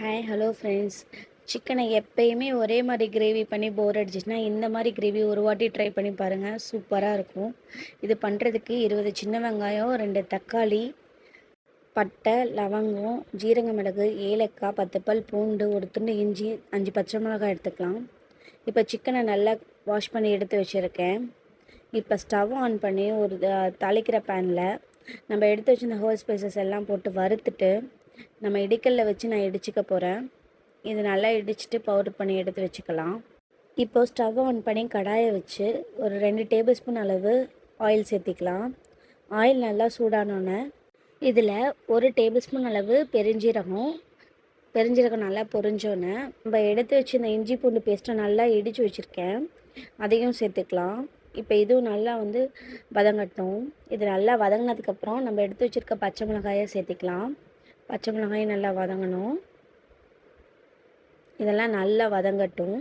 Hi hello friends சிக்கனை எப்பயுமே ஒரே மாதிரி கிரேவி பண்ணி போர் அடிச்சிச்சுன்னா இந்த மாதிரி கிரேவி ஒரு வாட்டி ட்ரை பண்ணி பாருங்கள் சூப்பராக இருக்கும். இது பண்ணுறதுக்கு இருபது சின்ன வெங்காயம் ரெண்டு தக்காளி பட்டை லவங்கம் ஜீரக மிளகு ஏலக்காய் பத்து பல் பூண்டு ஒரு துண்டு இஞ்சி அஞ்சு பச்சை மிளகாய் எடுத்துக்கலாம். இப்போ சிக்கனை நல்லா வாஷ் பண்ணி எடுத்து வச்சுருக்கேன். இப்போ ஸ்டவ் ஆன் பண்ணி ஒரு த- தாளிக்கிற பேனில் நம்ம எடுத்து வச்சிருந்த ஹோல் ஸ்பைசஸ் எல்லாம் போட்டு வறுத்துட்டு நம்ம இடிக்கல்ல வச்சு நான் இடிச்சிக்க போகிறேன் இது நல்லா இடிச்சிட்டு பவுடர் பண்ணி எடுத்து வச்சுக்கலாம். இப்போது ஸ்டவ் ஆன் பண்ணி கடாயை வச்சு ஒரு ரெண்டு டேபிள் ஸ்பூன் அளவு ஆயில் சேர்த்திக்கலாம். ஆயில் நல்லா சூடானோன்னே இதில் ஒரு டேபிள் ஸ்பூன் அளவு பெருஞ்சீரகம். பெருஞ்சீரகம் நல்லா பொரிஞ்சோன்னே நம்ம எடுத்து வச்சு இந்த இஞ்சி பூண்டு பேஸ்ட்டை நல்லா இடித்து வச்சுருக்கேன். அதையும் சேர்த்துக்கலாம். இப்போ இதுவும் நல்லா வந்து வதங்கட்டும். இது நல்லா வதங்கினதுக்கப்புறம் நம்ம எடுத்து வச்சுருக்க பச்சை மிளகாயை சேர்த்துக்கலாம். பச்சை மிளகாயும் நல்லா வதங்கணும். இதெல்லாம் நல்லா வதங்கட்டும்.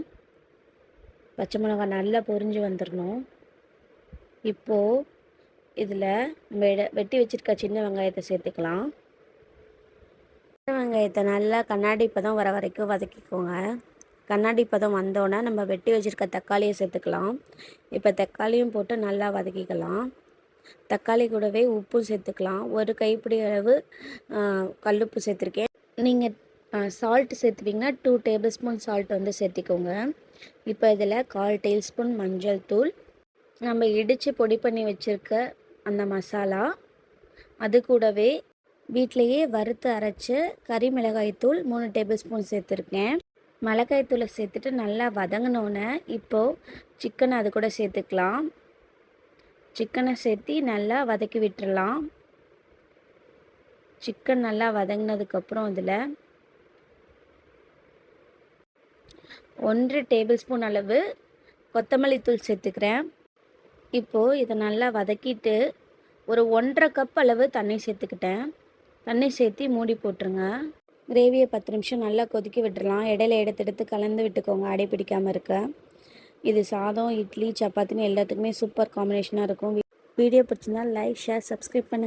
பச்சை மிளகாய் நல்லா பொரிஞ்சு வந்துடணும் இப்போது இதில் நம்ம வெட்டி வச்சுருக்க சின்ன வெங்காயத்தை சேர்த்துக்கலாம். சின்ன வெங்காயத்தை நல்லா கண்ணாடி பதம் வர வரைக்கும் வதக்கிக்கோங்க. கண்ணாடி பதம் வந்தோடனே நம்ம வெட்டி வச்சுருக்க தக்காளியை சேர்த்துக்கலாம். இப்போ தக்காளியும் போட்டு நல்லா வதக்கிக்கலாம். தக்காளி கூடவே உப்பும் சேர்த்துக்கலாம். ஒரு கைப்பிடி அளவு கல்லுப்பு சேர்த்துருக்கேன். நீங்கள் சால்ட் சேர்த்துட்டிங்கன்னா டூ டேபிள் ஸ்பூன் சால்ட் வந்து சேர்த்திக்கோங்க. இப்போ இதில் கால் டீஸ்பூன் மஞ்சள் தூள். நம்ம இடித்து பொடி பண்ணி வச்சுருக்க அந்த மசாலா. அது கூடவே வீட்டிலையே வறுத்து அரைச்ச கறி மிளகாய் தூள் மூணு டேபிள் ஸ்பூன் சேர்த்துருக்கேன். மிளகாய் தூளை சேர்த்துட்டு நல்லா வதங்கினோன்னே இப்போது சிக்கனை அது கூட சேர்த்துக்கலாம். சிக்கனை சேர்த்து நல்லா வதக்கி விட்டுடலாம் சிக்கன் நல்லா வதங்கினதுக்கப்புறம் இதில் ஒன்றரை டேபிள் ஸ்பூன் அளவு கொத்தமல்லி தூள் சேர்த்துக்கிறேன். இப்போது இதை நல்லா வதக்கிட்டு ஒரு ஒன்றரை கப் அளவு தண்ணி சேர்த்துக்கிட்டேன். தண்ணி சேர்த்து மூடி போட்டுருங்க. கிரேவியை பத்து நிமிஷம் நல்லா கொதிக்க விட்டுடலாம் இடையில எடுத்து எடுத்து கலந்து விட்டுக்கோங்க. அடை பிடிக்காமல் இருக்க. இது சாதம் இட்லி சப்பாத்தின்னு எல்லாத்துக்குமே சூப்பர் காம்பினேஷனாக இருக்கும். வீடியோ பிடிச்சிருந்தா லைக் ஷேர் சப்ஸ்கிரைப் பண்ணுங்கள்